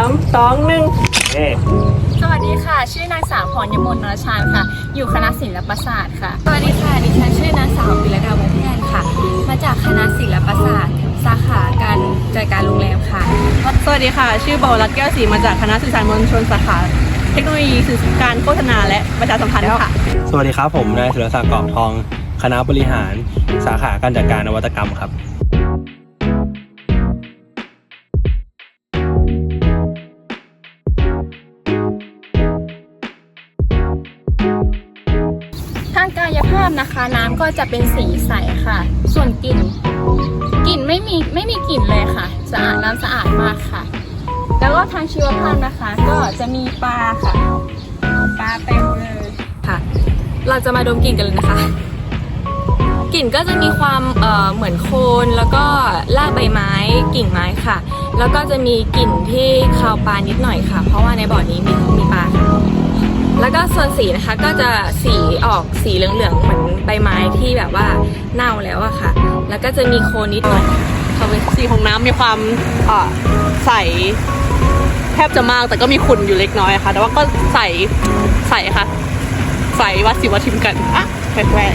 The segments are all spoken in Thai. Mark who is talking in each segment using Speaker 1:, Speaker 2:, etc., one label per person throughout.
Speaker 1: ามสองหนึ่งเอ๊ะ
Speaker 2: สวัสดีค่ะ ชื่อนางสาวพรยมนนรชานค่ะ อยู่คณะศิลปศาสตร์ค่ะ สวัสดีค่ะ ดิฉันชื่อนางสาวปิรดาวงแพนค่ะ มาจากคณะศิลปศาสตร์ สาขาการจัดการโรงแรมค่ะ
Speaker 1: สวัสดีค่ะ ชื่อโบรัตแก้วศรีมาจากคณะสื่อสารมวลชนสาขาเทคโนโลยีสื่อการโฆษณาและประชาสัมพันธ์ค่ะ
Speaker 3: สวัสดีครับผมนายสุรศักดิ์กอบทอง คณะบริหาร สาขาการจัดการนวัตกรรมครับ
Speaker 2: กายภาพนะคะ น้ำก็จะเป็นสีใสค่ะ ส่วนกลิ่นกลิ่นไม่มีไม่มีกลิ่นเลยค่ะสะอาดน้ำสะอาดมากค่ะ แล้วก็ทางชีวภาพนะคะ ก็จะมีปลาค่ะปลาเต็มเลยค่ะ เราจะมาดมกลิ่นกันเลยนะคะกลิ่นก็จะมีความเเหมือนโคลนแล้วก็รากใบไม้กิ่งไม้ค่ะ แล้วก็จะมีกลิ่นที่คาวปลานิดหน่อยค่ะ เพราะว่าในบ่อนี้มีมีปลา แล้วก็ส่วนสีนะคะก็จะสีออกสีเหลืองๆเหมือนใบไม้ที่แบบว่าเน่าแล้วอะค่ะ แล้วก็จะมีโคลนนิดหน่อยเขาไป
Speaker 1: สีของน้ำมีความอ่าใสแทบจะมากแต่ก็มีขุ่นอยู่เล็กน้อยค่ะ แต่ว่าก็ใสใสค่ะ ใสวัดสิวัดทิมกันอะแปลก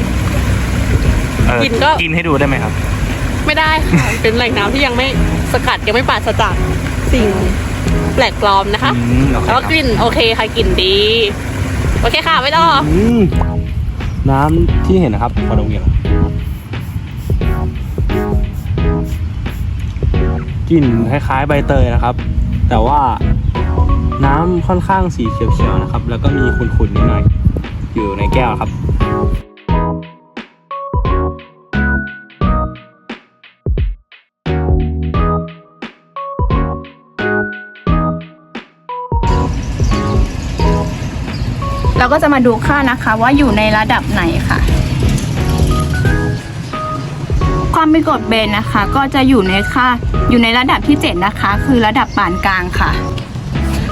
Speaker 3: เอ่อ
Speaker 1: กินก็
Speaker 3: กินให้ดูได้ไหมครับ
Speaker 1: ๆไม่ได้ค่ะ เป็นแหล่งน้ำที่ยังไม่สกัดยังไม่ปราศจากสิ่งแปลกปลอมนะคะ
Speaker 3: อืมโอเค
Speaker 1: แล้วก็
Speaker 3: ครับ
Speaker 1: กลิ่นโอเคค่ะกลิ่นดี โอเคค่ะไม่ต้องอื
Speaker 3: มน้ำที่เห็นนะครับพอดมกลิ่นกลิ่นคล้ายๆใบเตยนะครับ แต่ว่าน้ำค่อนข้างสีเขียวๆนะครับ แล้วก็มีขุ่นๆนิดหน่อยอยู่ในแก้วครับ
Speaker 2: เราก็จะมาดูค่านะคะว่าอยู่ในระดับไหนค่ะ ความเป็นกรดเบนนะคะ ก็จะอยู่ในค่าอยู่ในระดับที่ 7 นะคะ คือระดับปานกลางค่ะ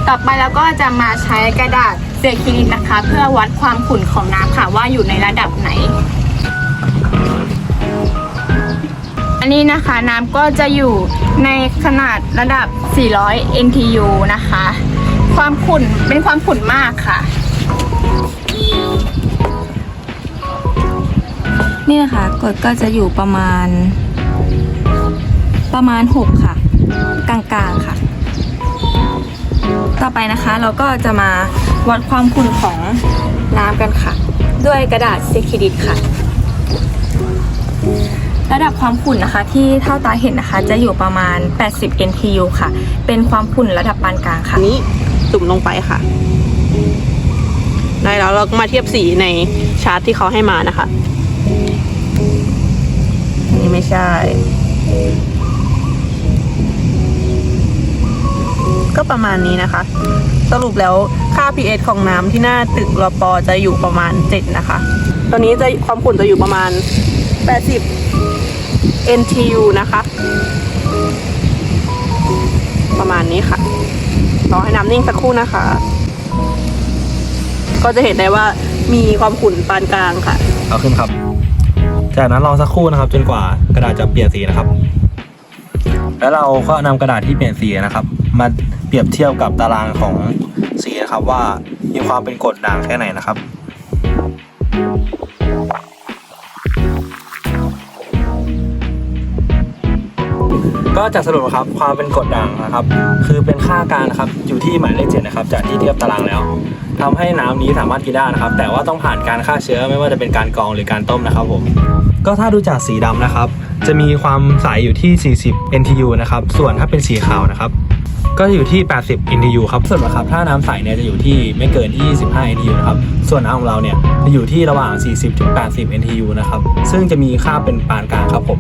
Speaker 2: ต่อไปเราก็จะมาใช้กระดาษเซคิลินนะคะ เพื่อวัดความขุ่นของน้ำค่ะว่าอยู่ในระดับไหน อันนี้นะคะน้ำก็จะอยู่ในขนาดระดับ 400 NTU นะคะ ความขุ่นเป็นความขุ่นมากค่ะ
Speaker 4: นี่นะคะกดก็จะอยู่ประมาณ ประมาณ 6 ค่ะ กลางๆค่ะ ต่อไปนะคะเราก็จะมาวัดความขุ่นของน้ำกันค่ะ ด้วยกระดาษเซคิดิตค่ะ ระดับความขุ่นนะคะ ที่เท่าตาเห็นนะคะ จะอยู่ประมาณ 80 NTU ค่ะ เป็นความขุ่นระดับปานกลางค่ะ
Speaker 1: นนี้จุ่มลงไปค่ะ ได้แล้วเราก็มาเทียบสีในชาร์ตที่เขาให้มานะคะนนี้ไม่ใช่ ก็ประมาณนี้นะคะ สรุปแล้วค่า pH ของน้ำที่หน้าตึกรอปอจะอยู่ประมาณ 7 นะคะ ตอนนี้จะความขุ่นจะอยู่ประมาณ 80 NTU นะคะ ประมาณนี้ค่ะรอให้น้ำนิ่งสักครู่นะคะ ก็จะเห็นได้ว่ามีความขุ่นปานกลางค่ะ
Speaker 3: เอาขึ้นครับ จากนั้นรอสักครู่นะครับ จนกว่ากระดาษจะเปลี่ยนสีนะครับ แล้วเราก็นำกระดาษที่เปลี่ยนสีนะครับ มาเปรียบเทียบกับตารางของสีนะครับว่ามีความเป็นกรดด่างแค่ไหนนะครับ ก็จะสรุปนะครับความเป็นกรดด่างนะครับ คือเป็นค่ากางนะครับอยู่ที่หมายเลขเจ็ดนะครับ จากที่เทียบตารางแล้วทำให้น้ำนี้สามารถกินได้นะครับ แต่ว่าต้องผ่านการฆ่าเชื้อไม่ว่าจะเป็นการกรองหรือการต้มนะครับผมก็ถ้าดูจากสีดำนะครับ จะมีความใสอยู่ที่ 40 NTU นะครับส่วนถ้าเป็นสีขาวนะครับก็อยู่ที่ 80 NTU ครับส่วนนะครับถ้าน้ำใสเนี่ยจะอยู่ที่ไม่เกินที่25 NTU นะครับ ส่วนน้ำของเราเนี่ยจะอยู่ที่ระหว่าง 40ถึง80 NTU นะครับ ซึ่งจะมีค่าเป็นปานกลางครับผม